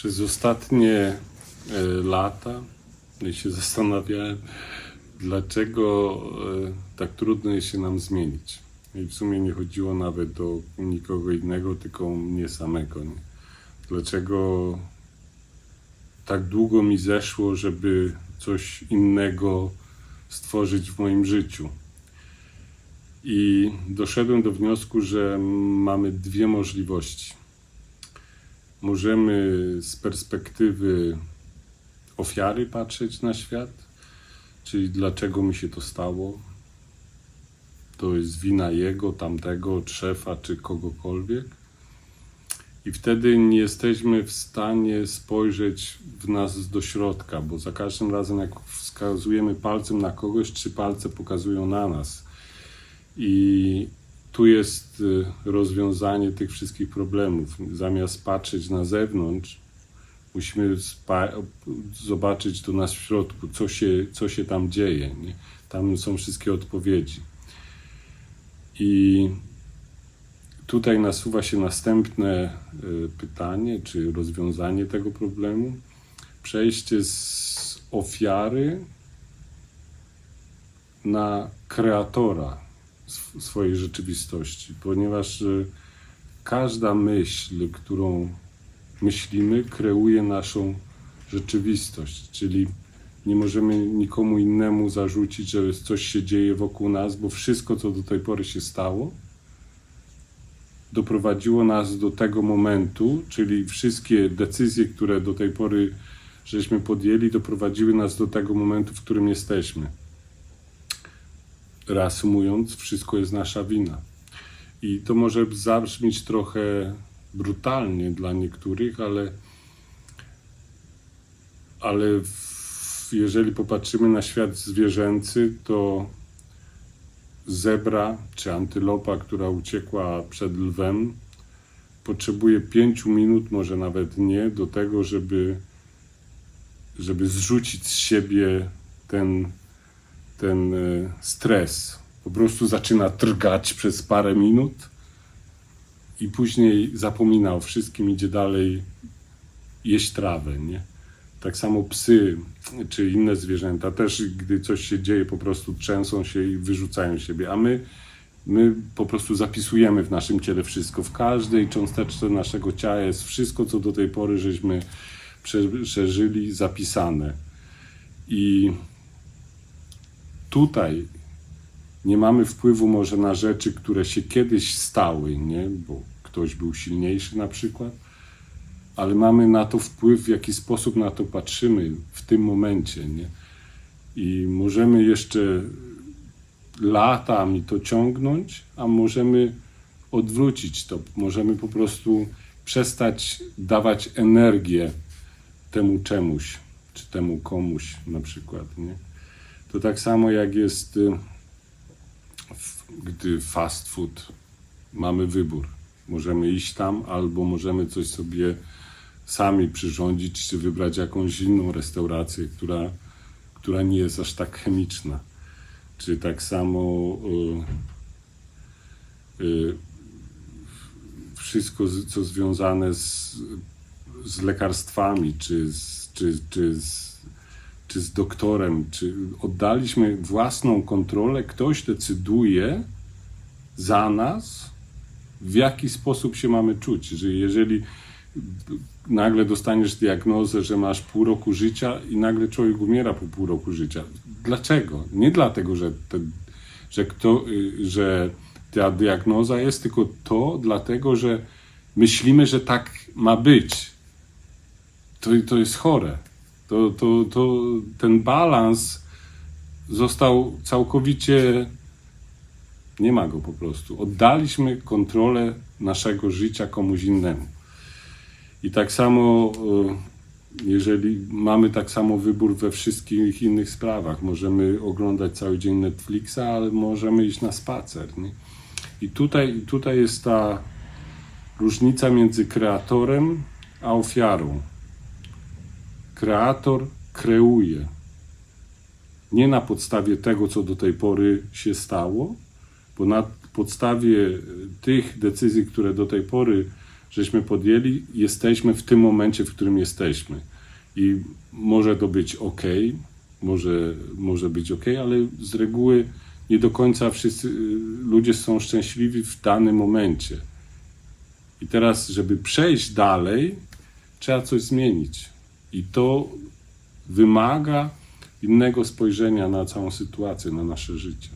Przez ostatnie e, lata ja się zastanawiałem, dlaczego e, tak trudno jest się nam zmienić. I w sumie nie chodziło nawet o nikogo innego, tylko mnie samego. Nie? Dlaczego tak długo mi zeszło, żeby coś innego stworzyć w moim życiu. I doszedłem do wniosku, że mamy dwie możliwości. Możemy z perspektywy ofiary patrzeć na świat, czyli dlaczego mi się to stało. To jest wina jego, tamtego, szefa czy kogokolwiek. I wtedy nie jesteśmy w stanie spojrzeć w nas do środka, bo za każdym razem, jak wskazujemy palcem na kogoś, trzy palce pokazują na nas. I tu jest y, rozwiązanie tych wszystkich problemów. Zamiast patrzeć na zewnątrz, musimy zobaczyć do nas w środku, co się, co się tam dzieje. Nie? Tam są wszystkie odpowiedzi. I tutaj nasuwa się następne y, pytanie, czy rozwiązanie tego problemu. Przejście z ofiary na kreatora swojej rzeczywistości, ponieważ y, każda myśl, którą myślimy, kreuje naszą rzeczywistość, czyli nie możemy nikomu innemu zarzucić, że coś się dzieje wokół nas, bo wszystko, co do tej pory się stało, doprowadziło nas do tego momentu, czyli wszystkie decyzje, które do tej pory żeśmy podjęli, doprowadziły nas do tego momentu, w którym jesteśmy. Reasumując, wszystko jest nasza wina. I to może zabrzmieć trochę brutalnie dla niektórych, ale, ale w, jeżeli popatrzymy na świat zwierzęcy, to zebra czy antylopa, która uciekła przed lwem, potrzebuje pięciu minut, może nawet nie, do tego, żeby, żeby zrzucić z siebie ten, ten e, stres. Po prostu zaczyna drgać przez parę minut i później zapomina o wszystkim, idzie dalej jeść trawę, nie? Tak samo psy czy inne zwierzęta też, gdy coś się dzieje, po prostu trzęsą się i wyrzucają siebie, a my, my po prostu zapisujemy w naszym ciele wszystko. W każdej cząsteczce naszego ciała jest wszystko, co do tej pory żeśmy prze- przeżyli, zapisane. I tutaj nie mamy wpływu może na rzeczy, które się kiedyś stały, nie? bo ktoś był silniejszy na przykład, ale mamy na to wpływ, w jaki sposób na to patrzymy w tym momencie. Nie? I możemy jeszcze latami to ciągnąć, a możemy odwrócić to. Możemy po prostu przestać dawać energię temu czemuś, czy temu komuś na przykład. Nie? To tak samo jak jest, y, gdy fast food mamy wybór. Możemy iść tam, albo możemy coś sobie sami przyrządzić, czy wybrać jakąś inną restaurację, która, która nie jest aż tak chemiczna. Czy tak samo y, y, wszystko, co związane z, z lekarstwami, czy z, czy, czy z czy z doktorem, czy oddaliśmy własną kontrolę, ktoś decyduje za nas, w jaki sposób się mamy czuć. Że jeżeli nagle dostaniesz diagnozę, że masz pół roku życia i nagle człowiek umiera po pół roku życia. Dlaczego? Nie dlatego, że, ten, że, kto, y, że ta diagnoza jest, tylko to dlatego, że myślimy, że tak ma być. To, to jest chore. To, to, to ten balans został całkowicie. Nie ma go po prostu. Oddaliśmy kontrolę naszego życia komuś innemu. I tak samo, e, jeżeli mamy tak samo wybór we wszystkich innych sprawach, możemy oglądać cały dzień Netflixa, ale możemy iść na spacer. Nie? I tutaj, tutaj jest ta różnica między kreatorem a ofiarą. Kreator kreuje. Nie na podstawie tego, co do tej pory się stało, bo na podstawie e, tych decyzji, które do tej pory żeśmy podjęli, jesteśmy w tym momencie, w którym jesteśmy. I może to być ok, może, może być ok, ale z reguły nie do końca wszyscy y, ludzie są szczęśliwi w danym momencie. I teraz, żeby przejść dalej, trzeba coś zmienić. I to wymaga innego spojrzenia na całą sytuację, na nasze życie.